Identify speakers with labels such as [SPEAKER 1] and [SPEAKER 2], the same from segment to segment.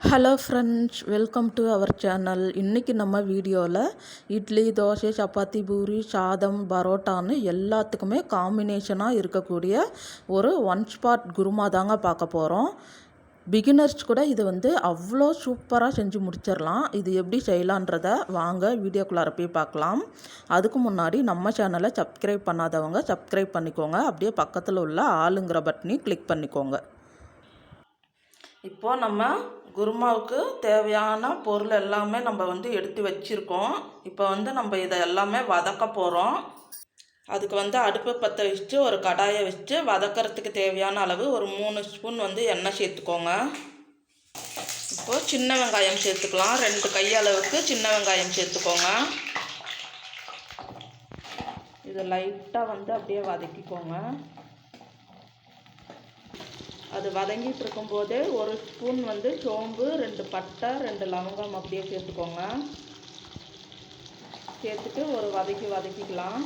[SPEAKER 1] Hello friends welcome to our channel இன்றைக்கி நம்ம வீடியோவில் இட்லி தோசை சப்பாத்தி பூரி சாதம் பரோட்டான்னு எல்லாத்துக்குமே காம்பினேஷனாக இருக்கக்கூடிய ஒரு ஒன் ஸ்பாட் குருமா தாங்க பார்க்க போகிறோம் பிகினர்ஸ் கூட இது வந்து அவ்வளோ சூப்பராக செஞ்சு முடிச்சிடலாம் இது எப்படி செய்யலான்றத வாங்க வீடியோக்குள்ளார போய் பார்க்கலாம். அதுக்கு முன்னாடி நம்ம சேனலை சப்ஸ்கிரைப் பண்ணாதவங்க சப்ஸ்கிரைப் பண்ணிக்கோங்க. அப்படியே பக்கத்தில் உள்ள ஆளுங்கிற பட்டனையும் கிளிக் பண்ணிக்கோங்க. இப்போது நம்ம குருமாவுக்கு தேவையான பொருள் எல்லாமே நம்ம வந்து எடுத்து வச்சுருக்கோம். இப்போ வந்து நம்ம இதை எல்லாமே வதக்க போகிறோம் அதுக்கு வந்து அடுப்பு பற்ற வச்சுட்டு ஒரு கடாயை வச்சுட்டு வதக்கிறதுக்கு தேவையான அளவு ஒரு மூணு ஸ்பூன் வந்து எண்ணெய் சேர்த்துக்கோங்க. இப்போது சின்ன வெங்காயம் சேர்த்துக்கலாம். ரெண்டு கையளவுக்கு சின்ன வெங்காயம் சேர்த்துக்கோங்க. இதை லைட்டாக வந்து அப்படியே வதக்கிக்கோங்க. அது வதங்கிட்டு இருக்கும்போதே ஒரு ஸ்பூன் வந்து சோம்பு ரெண்டு பட்டை ரெண்டு லவங்கம் அப்படியே சேர்த்துக்கோங்க. சேர்த்துட்டு ஒரு வதக்கி வதக்கிக்கலாம்.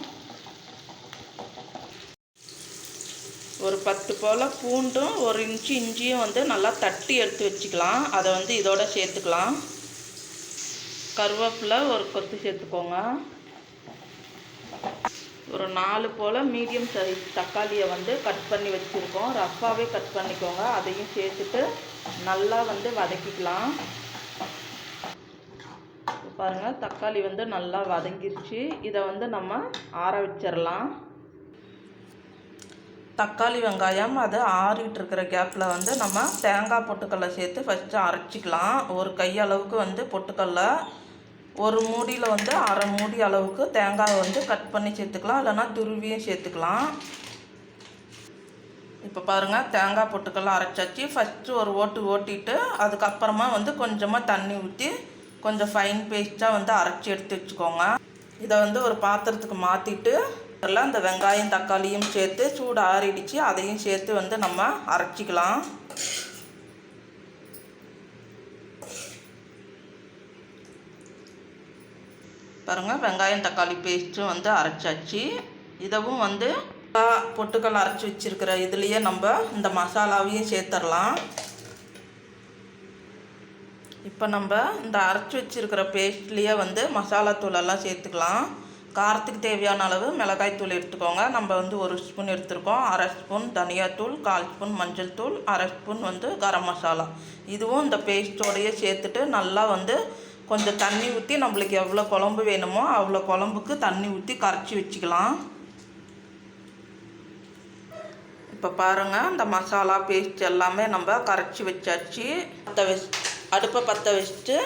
[SPEAKER 1] ஒரு பத்து போல் பூண்டும் ஒரு இன்ச்சு இஞ்சியும் வந்து நல்லா தட்டி எடுத்து வச்சுக்கலாம். அதை வந்து இதோட சேர்த்துக்கலாம். கருவேப்பிலை ஒரு கொத்து சேர்த்துக்கோங்க. ஒரு நாலு போல் மீடியம் சைஸ் தக்காளியை வந்து கட் பண்ணி வச்சுருக்கோம். ரஃப்பாகவே கட் பண்ணிக்கோங்க. அதையும் சேர்த்துட்டு நல்லா வந்து வதக்கிக்கலாம். பாருங்கள் தக்காளி வந்து நல்லா வதங்கிருச்சு. இதை வந்து நம்ம ஆற வச்சிடலாம் தக்காளி வெங்காயம் அது ஆறிட்டு இருக்கிற கேப்பில் வந்து நம்ம தேங்காய் பொட்டுக்கல்லை சேர்த்து ஃபஸ்ட்டு அரைச்சிக்கலாம். ஒரு கையளவுக்கு வந்து பொட்டுக்கல்லை ஒரு மூடியில் வந்து அரை மூடி அளவுக்கு தேங்காய் வந்து கட் பண்ணி சேர்த்துக்கலாம். இல்லைனா துருவியும் சேர்த்துக்கலாம். இப்போ பாருங்கள் தேங்காய் பொட்டுக்கெல்லாம் அரைச்சாச்சு. ஃபஸ்ட்டு ஒரு ஓட்டு ஓட்டிட்டு அதுக்கப்புறமா வந்து கொஞ்சமாக தண்ணி ஊற்றி கொஞ்சம் ஃபைன் பேஸ்ட்டாக வந்து அரைச்சி எடுத்து வச்சுக்கோங்க. இதை வந்து ஒரு பாத்திரத்துக்கு மாற்றிட்டு எல்லாம் இந்த வெங்காயம் தக்காளியும் சேர்த்து சூடு ஆறிடுச்சு. அதையும் சேர்த்து வந்து நம்ம அரைச்சிக்கலாம். பாருங்கள் வெங்காயம் தக்காளி பேஸ்ட்டும் வந்து அரைச்சாச்சு. இதவும் வந்து பொட்டுக்கல் அரைச்சி வச்சுருக்கிற இதுலேயே நம்ம இந்த மசாலாவையும் சேர்த்துடலாம் இப்போ நம்ம இந்த அரைச்சி வச்சுருக்கிற பேஸ்ட்லேயே வந்து மசாலா தூளெல்லாம் சேர்த்துக்கலாம். காரத்துக்கு தேவையான அளவு மிளகாய் தூள் எடுத்துக்கோங்க. நம்ம வந்து ஒரு ஸ்பூன் எடுத்துருக்கோம். அரை ஸ்பூன் தனியாத்தூள் கால் ஸ்பூன் மஞ்சள் தூள் அரை ஸ்பூன் வந்து கரம் மசாலா. இதுவும் இந்த பேஸ்ட்டோடையே சேர்த்துட்டு நல்லா வந்து கொஞ்சம் தண்ணி ஊற்றி நம்மளுக்கு எவ்வளோ குழம்பு வேணுமோ அவ்வளோ குழம்புக்கு தண்ணி ஊற்றி கரைச்சி வச்சுக்கலாம். இப்போ பாருங்கள் இந்த மசாலா பேஸ்ட் எல்லாமே நம்ம கரைச்சி வச்சாச்சு. பற்ற வச்சு அடுப்பை பற்ற வச்சுட்டு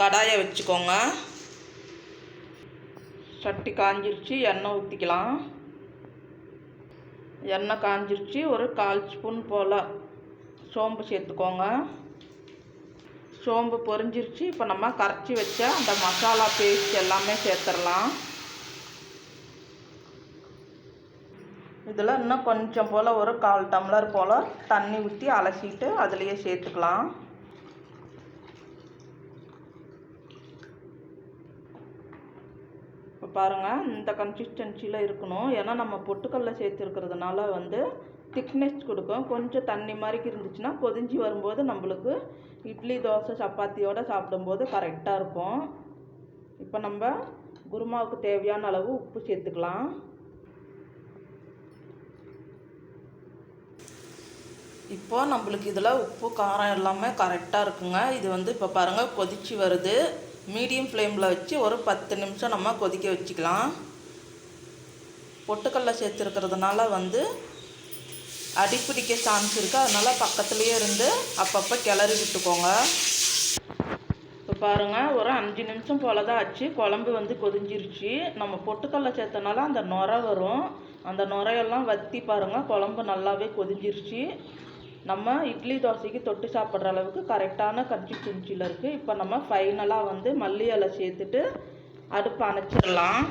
[SPEAKER 1] கடாயை வச்சுக்கோங்க. சட்டி காஞ்சிருச்சு எண்ணெய் ஊற்றிக்கலாம் எண்ணெய் காஞ்சிருச்சு ஒரு கால் ஸ்பூன் போல் சோம்பு சேர்த்துக்கோங்க. சோம்பு பொரிஞ்சிருச்சு. இப்போ நம்ம கரைச்சி வச்ச அந்த மசாலா பேஸ்ட் எல்லாமே சேர்த்துடலாம். இதில் இன்னும் கொஞ்சம் போல் ஒரு கால் டம்ளர் போல் தண்ணி ஊற்றி அலசிட்டு அதுலேயே சேர்த்துக்கலாம். இப்போ பாருங்கள் இந்த கன்சிஸ்டன்சியில் இருக்கணும். ஏன்னா நம்ம பொட்டுக்கல்ல சேர்த்துருக்கிறதுனால வந்து திக்னஸ் கொடுக்கும். கொஞ்சம் தண்ணி மாதிரி இருந்துச்சுன்னா கொதிஞ்சு வரும்போது நம்மளுக்கு இட்லி தோசை சப்பாத்தியோடு சாப்பிடும்போது கரெக்டாக இருக்கும். இப்போ நம்ம குருமாவுக்கு தேவையான அளவு உப்பு சேர்த்துக்கலாம். இப்போது நம்மளுக்கு இதில் உப்பு காரம் எல்லாமே கரெக்டாக இருக்குங்க. இது வந்து இப்போ பாருங்கள் கொதிச்சு வருது. மீடியம் ஃப்ளேமில் வச்சு ஒரு பத்து நிமிஷம் நம்ம கொதிக்க வச்சுக்கலாம். பொட்டுக்கடலை சேர்த்துருக்கிறதுனால வந்து அடிப்பிடிக்க சான்ஸ் இருக்குது அதனால் பக்கத்துலேயே இருந்து அப்பப்போ கிளறி விட்டுக்கோங்க. இப்போ பாருங்கள் ஒரு அஞ்சு நிமிஷம் போல் தான் ஆச்சு. குழம்பு வந்து கொதிஞ்சிருச்சு. நம்ம பொட்டுக்கடலை சேர்த்தனால அந்த நுரை வரும். அந்த நுரையெல்லாம் வற்றி பாருங்கள் குழம்பு நல்லாவே கொதிஞ்சிருச்சு. நம்ம இட்லி தோசைக்கு தொட்டு சாப்பிட்ற அளவுக்கு கரெக்டான கன்சிஸ்டன்சியில் இருக்குது இப்போ நம்ம ஃபைனலாக வந்து மல்லி இலை சேர்த்துட்டு அடுப்பு அணைச்சிடலாம்.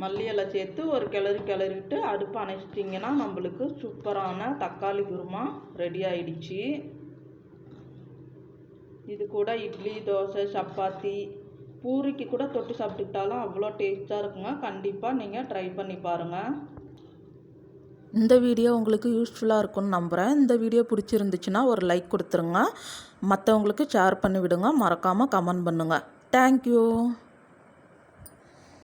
[SPEAKER 1] மல்லி எல்லாம் சேர்த்து ஒரு கிளறி கிளறிட்டு அடுப்பு அணைச்சிட்டிங்கன்னா நம்மளுக்கு சூப்பரான தக்காளி குருமா ரெடி ஆயிடுச்சு. இது கூட இட்லி தோசை சப்பாத்தி பூரிக்கு கூட தொட்டு சாப்பிட்டுக்கிட்டாலும் அவ்வளோ டேஸ்ட்டாக இருக்குங்க. கண்டிப்பாக நீங்கள் ட்ரை பண்ணி பாருங்கள் இந்த வீடியோ உங்களுக்கு யூஸ்ஃபுல்லாக இருக்கும்னு நம்புகிறேன் இந்த வீடியோ பிடிச்சிருந்துச்சுன்னா ஒரு லைக் கொடுத்துருங்க. மற்றவங்களுக்கு ஷேர் பண்ணி விடுங்க மறக்காமல் கமெண்ட் பண்ணுங்கள் தேங்க்யூ